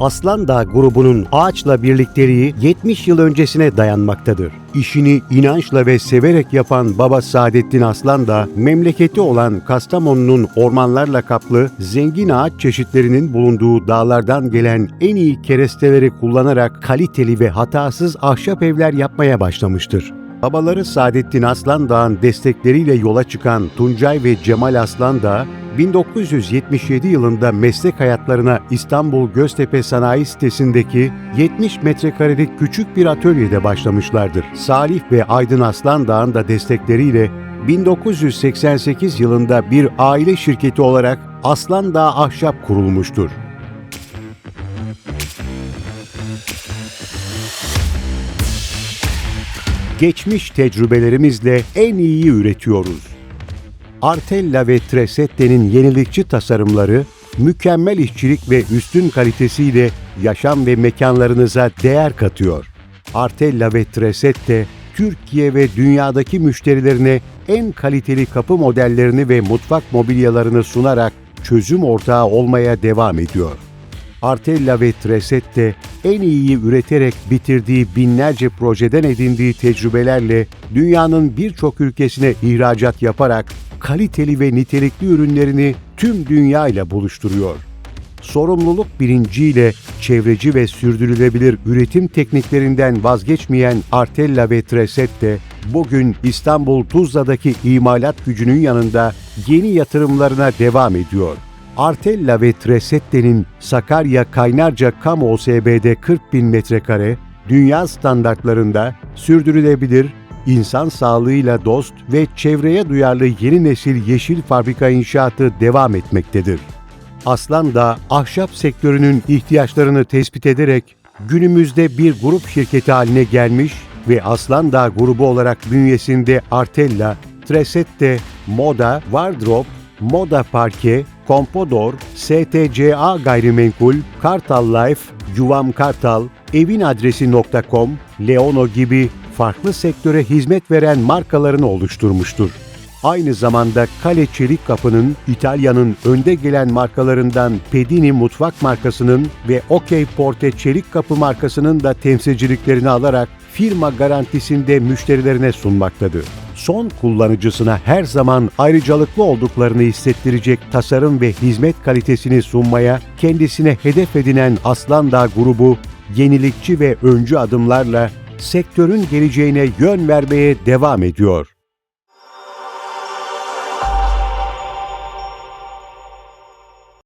Aslan Dağ grubunun ağaçla birlikteliği 70 yıl öncesine dayanmaktadır. İşini inançla ve severek yapan Baba Saadettin Aslan da memleketi olan Kastamonu'nun ormanlarla kaplı zengin ağaç çeşitlerinin bulunduğu dağlardan gelen en iyi keresteleri kullanarak kaliteli ve hatasız ahşap evler yapmaya başlamıştır. Babaları Saadettin Aslan Dağ'ın destekleriyle yola çıkan Tuncay ve Cemal Aslan Dağ, 1977 yılında meslek hayatlarına İstanbul Göztepe Sanayi Sitesi'ndeki 70 metrekarelik küçük bir atölyede başlamışlardır. Salih ve Aydın Aslan Dağ'ın da destekleriyle 1988 yılında bir aile şirketi olarak Aslan Dağ Ahşap kurulmuştur. Geçmiş tecrübelerimizle en iyiyi üretiyoruz. Artella ve Tresette'nin yenilikçi tasarımları, mükemmel işçilik ve üstün kalitesiyle yaşam ve mekanlarınıza değer katıyor. Artella ve Tresette, Türkiye ve dünyadaki müşterilerine en kaliteli kapı modellerini ve mutfak mobilyalarını sunarak çözüm ortağı olmaya devam ediyor. Artella ve Tresette en iyiyi üreterek bitirdiği binlerce projeden edindiği tecrübelerle dünyanın birçok ülkesine ihracat yaparak kaliteli ve nitelikli ürünlerini tüm dünya ile buluşturuyor. Sorumluluk bilinciyle çevreci ve sürdürülebilir üretim tekniklerinden vazgeçmeyen Artella ve Tresette, bugün İstanbul Tuzla'daki imalat gücünün yanında yeni yatırımlarına devam ediyor. Artella ve Tresette'nin Sakarya Kaynarca Kamu OSB'de 40 bin metrekare, dünya standartlarında sürdürülebilir, insan sağlığıyla dost ve çevreye duyarlı yeni nesil yeşil fabrika inşaatı devam etmektedir. Aslan da ahşap sektörünün ihtiyaçlarını tespit ederek günümüzde bir grup şirketi haline gelmiş ve Aslan Dağ grubu olarak bünyesinde Artella, Tresette, Moda, Wardrop, Moda Parke, Kompodor, STCA Gayrimenkul, Kartal Life, Yuvam Kartal, evinadresi.com, Leono gibi farklı sektöre hizmet veren markalarını oluşturmuştur. Aynı zamanda Kale Çelik Kapı'nın İtalya'nın önde gelen markalarından Pedini Mutfak markasının ve OK Porte Çelik Kapı markasının da temsilciliklerini alarak firma garantisinde müşterilerine sunmaktadır. Son kullanıcısına her zaman ayrıcalıklı olduklarını hissettirecek tasarım ve hizmet kalitesini sunmaya kendisine hedef edinen Aslan Dağ grubu yenilikçi ve öncü adımlarla sektörün geleceğine yön vermeye devam ediyor.